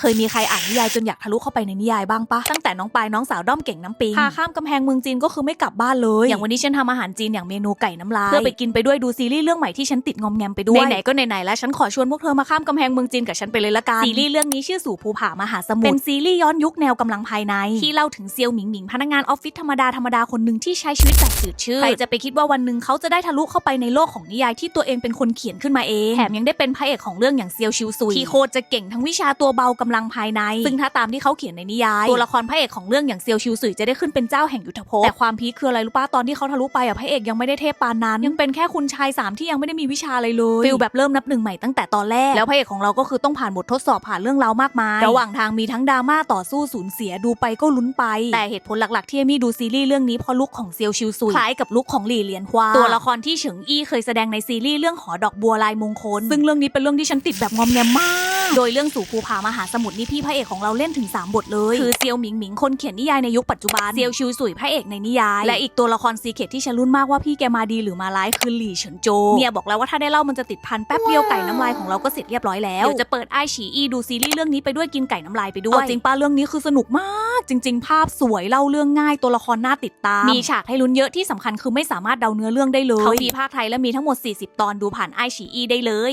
เคยมีใครอ่านนิยายจนอยากทะลุเข้าไปในนิยายบ้างปะตั้งแต่น้องปายน้องสาวด้อมเก่งน้ำปิงพาข้ามกำแพงเมืองจีนก็คือไม่กลับบ้านเลย อย่างวันนี้ฉันทำอาหารจีนอย่างเมนูไก่น้ำลายเพื่อไปกินไปด้วยดูซีรีส์เรื่องใหม่ที่ฉันติดงอมแงมไปด้วยไหนๆก็ไหนๆแล้วฉันขอชวนพวกเธอมาข้ามกำแพงเมืองจีนกับฉันไปเลยละกันซีรีส์เรื่องนี้ชื่อสู่ภูผามหาสมุทรเป็นซีรีส์ย้อนยุคแนวกำลังภายใน ที่เล่าถึงเซียวหมิงหมิงพนักงานออฟฟิศธรรมดาธรรมดาคนหนึ่งที่ใช้ชีวิตแบบจืดชืดใครจะไปคิดว่าวันหนึ่งเขาจะได้ทะลุเข้าไปในโลกของนิยายที่ตัวเองเป็นคนเขียนขึ้นมาเองแถมยังได้เป็นพระเอกของเรื่องอย่างเซียวชิวซุยที่โคตรจะเก่งทั้งวิชาตัวเบากำลังภายใน ซึ่งถ้าตามที่เขาเขียนในนิยาย ตัวละครพระเอกของเรื่องอย่างเซียวชิวซุยจะได้ขึ้นเป็นเจ้าแห่งยุทธภพแต่ความพีคคืออะไรรู้ป้าตอนที่เขาทะลุไปอะพระเอกยังไม่ได้เทพปานนั้น ยังเป็นแค่คุณชายสามที่ยังไม่ได้มีวิชาอะไรเลยฟิลแบบเริ่มนับหนึ่งใหม่ตั้งแต่ตอนแรกแล้วพระเอกของเราก็คือต้องผ่านบททดสอบผ่านเรื่องราวมากมายระหว่างทางมีทั้งดราม่าต่อสู้สูญเสียดูไปก็ลุ้นไป แต่เหตุผลหลักๆที่เอมี่ดูซีรีส์เรื่องนี้เพราะลุคของเซียวชิวซุยคล้ายกับลุคของหลี่เหลียนฮวาตัวละครที่เฉิงอี้เคยแสดงในซีรีส์เรื่องหอดอกบัวลายมงคลซึ่งเรื่องนี้เป็นเรื่องที่ฉันติดแบบงอมแงมมาก โดยเรื่องสู่ภูผามหาสมุทรนี่พี่พระเอกของเราเล่นถึง 3 บทเลย คือเซียวหมิงหมิงคนเขียนนิยายในยุคปัจจุบันเซียวชิวสุยพระเอกในนิยาย และอีกตัวละครซีเคทที่ฉันรุ่นมากว่าพี่แกมาดีหรือมาร้ายคือหลี่เฉินโจเนี่ยบอกแล้วว่าถ้าได้เล่ามันจะติดพันแป๊บเดียวไก่น้ำลายของเราก็เสร็จเรียบร้อยแล้วเดี๋ยวจะเปิดไอฉีอีดูซีรีส์เรื่องนี้ไปด้วยกินไก่น้ำลายไปด้วยจริงป้าเรื่องนี้คือสนุกมากจริง ๆ ภาพสวยเล่าเรื่องง่ายตัวละครน่าติดตาม มีฉากให้ลุ้นเยอะที่สำคัญคือไม่สามารถเดาเนื้อเรื่องได้เลยเขามีภาคไทยและมีทั้งหมด 40 ตอนดูผ่านไอฉีอีได้เลย